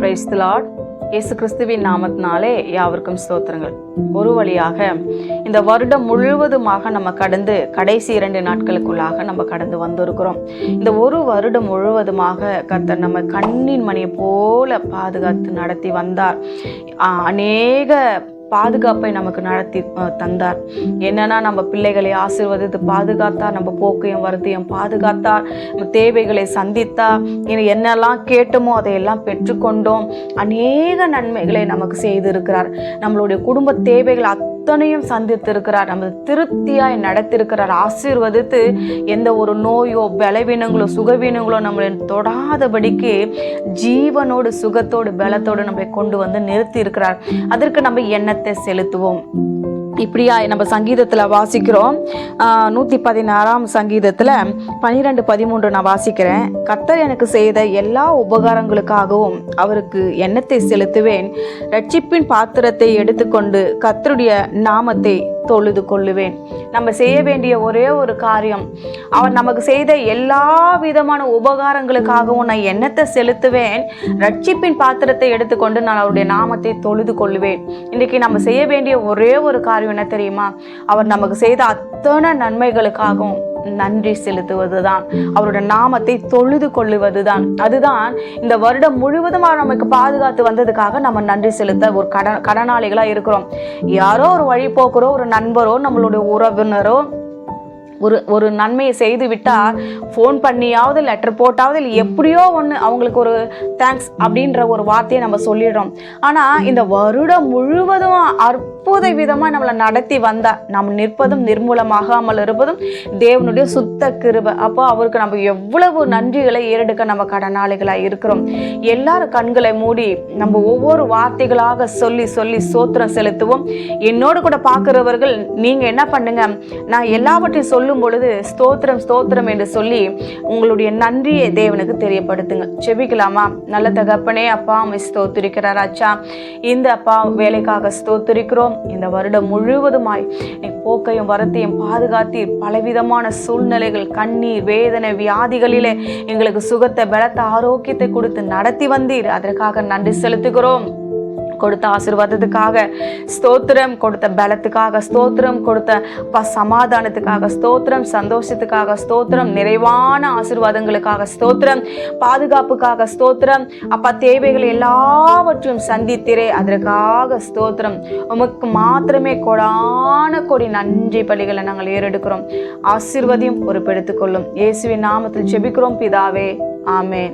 Price Lord இயேசு கிறிஸ்துவின் நாமத்தினாலே யாவருக்கும் ஸ்தோத்திரங்கள். ஒரு வழியாக இந்த வருடம் முழுவதுமாக நம்ம கடந்து கடைசி இரண்டு நாட்களுக்குள்ளாக நம்ம கடந்து வந்திருக்கிறோம். இந்த ஒரு வருடம் முழுவதுமாக கர்த்தர் நம்ம கண்ணின் மணியை போல பாதுகாத்து நடத்தி வந்தார். அநேக பாதுகாப்பை நமக்கு நடத்தி தந்தார். என்னன்னா நம்ம பிள்ளைகளை ஆசீர்வதித்து பாதுகாத்தார் நம்ம போக்கையும் வருத்தையும் பாதுகாத்தார் தேவைகளை சந்தித்தார். என்னெல்லாம் கேட்டோமோ அதையெல்லாம் பெற்றுக்கொண்டோம். அநேக நன்மைகளை நமக்கு செய்திருக்கிறார். நம்மளுடைய குடும்ப தேவைகள் அத்தனையும் சந்தித்திருக்கிறார். நமது திருப்தியாய் நடத்திருக்கிறார். ஆசீர்வதித்து எந்த ஒரு நோயோ பலவீனங்களோ சுகவீனங்களோ நம்மளை தொடாதபடிக்கு ஜீவனோடு சுகத்தோடு பலத்தோடு நம்மை கொண்டு வந்து நிறுத்தி இருக்கிறார் அதற்கு நம்ம எண்ணத்தை செலுத்துவோம். இப்படியா நம்ம சங்கீதத்தில் வாசிக்கிறோம். நூற்றி பதினாறாம் சங்கீதத்தில் பனிரெண்டு பதிமூன்று நான் வாசிக்கிறேன். கத்தர் எனக்கு செய்த எல்லா உபகாரங்களுக்காகவும் அவருக்கு எண்ணத்தை செலுத்துவேன். ரட்சிப்பின் பாத்திரத்தை எடுத்துக்கொண்டு கத்தருடைய நாமத்தை தொழுது கொள்ளுவேன். நம்ம செய்ய வேண்டிய ஒரே ஒரு காரியம் அவர் நமக்கு செய்த எல்லா விதமான உபகாரங்களுக்காகவும் நான் எண்ணத்தை செலுத்துவேன் ரட்சிப்பின் பாத்திரத்தை எடுத்துக்கொண்டு நான் அவருடைய நாமத்தை தொழுது கொள்ளுவேன். இன்றைக்கு நம்ம செய்ய வேண்டிய ஒரே ஒரு காரியம் என்ன தெரியுமா? அவர் நமக்கு செய்த அத்தனை நன்மைகளுக்காகவும் நன்றி செலுத்துவதுதான். அவரோட நாமத்தை தொழுது கொள்ளுவதுதான். அதுதான் இந்த வருடம் முழுவதுமாக நமக்கு பாதுகாத்து வந்ததுக்காக நம்ம நன்றி செலுத்த ஒரு கடன் கடனாளிகளாக இருக்கிறோம். யாரோ ஒரு வழி போக்குறோ ஒரு நண்பரோ நம்மளுடைய உறவினரோ ஒரு ஒரு நன்மையை செய்து விட்டால் ஃபோன் பண்ணியாவது லெட்டர் போட்டாவது இல்லை எப்படியோ ஒன்று அவங்களுக்கு ஒரு தேங்க்ஸ் அப்படின்ற ஒரு வார்த்தையை நம்ம சொல்லிடுறோம். ஆனால் இந்த வருடம் முழுவதும் அற்புத விதமாக நம்மளை நடத்தி வந்தா நம்ம நிற்பதும் நிர்மூலமாகாமல் இருப்பதும் தேவனுடைய சுத்த கிருபை. அப்போ அவருக்கு நம்ம எவ்வளவு நன்றிகளை ஏறெடுக்க நம்ம கடனாளிகளாக இருக்கிறோம். எல்லாரும் கண்களை மூடி நம்ம ஒவ்வொரு வார்த்தைகளாக சொல்லி சொல்லி சோத்திரம் செலுத்துவோம். என்னோடு கூட பார்க்குறவர்கள் நீங்கள் என்ன பண்ணுங்க? நான் எல்லாவற்றையும் சொல்லும் பொழுது ஸ்தோத்திரம் ஸ்தோத்திரம் என்று சொல்லி உங்களுடைய நன்றியை தேவனுக்கு தெரியப்படுத்துங்க. செபிக்கலாமா நல்ல தகப்பனே அப்பா அம்மை ஸ்தோத்திரிக்கிறார் அச்சா. இந்த அப்பா வேலைக்காக ஸ்தோத்திரிக்கிறோம். இந்த வருடம் முழுவதுமாய் நீ போக்கையும் வரத்தையும் பாதுகாத்தீர் பலவிதமான சூழ்நிலைகள் கண்ணீர் வேதனை வியாதிகளிலே எங்களுக்கு சுகத்தை பலத்த ஆரோக்கியத்தை கொடுத்து நடத்தி வந்தீர். அதற்காக நன்றி செலுத்துகிறோம். கொடுத்த ஆசீர்வாதத்துக்காக ஸ்தோத்திரம் கொடுத்த பலத்துக்காக ஸ்தோத்திரம் கொடுத்த சமாதானத்துக்காக ஸ்தோத்திரம் சந்தோஷத்துக்காக ஸ்தோத்திரம் நிறைவான ஆசிர்வாதங்களுக்காக ஸ்தோத்திரம் பாதுகாப்புக்காக ஸ்தோத்திரம் அப்பா தேவைகள் எல்லாவற்றையும் சந்தித்திரே அதற்காக ஸ்தோத்திரம். உமக்கு மாத்திரமே கொடான கொடி நன்றி பலிகளை நாங்கள் ஏறெடுக்கிறோம். ஆசிர்வதியும் பொறுப்பெடுத்துக் கொள்ளும் இயேசுவின் நாமத்தில் ஜெபிக்கிறோம் பிதாவே. ஆமே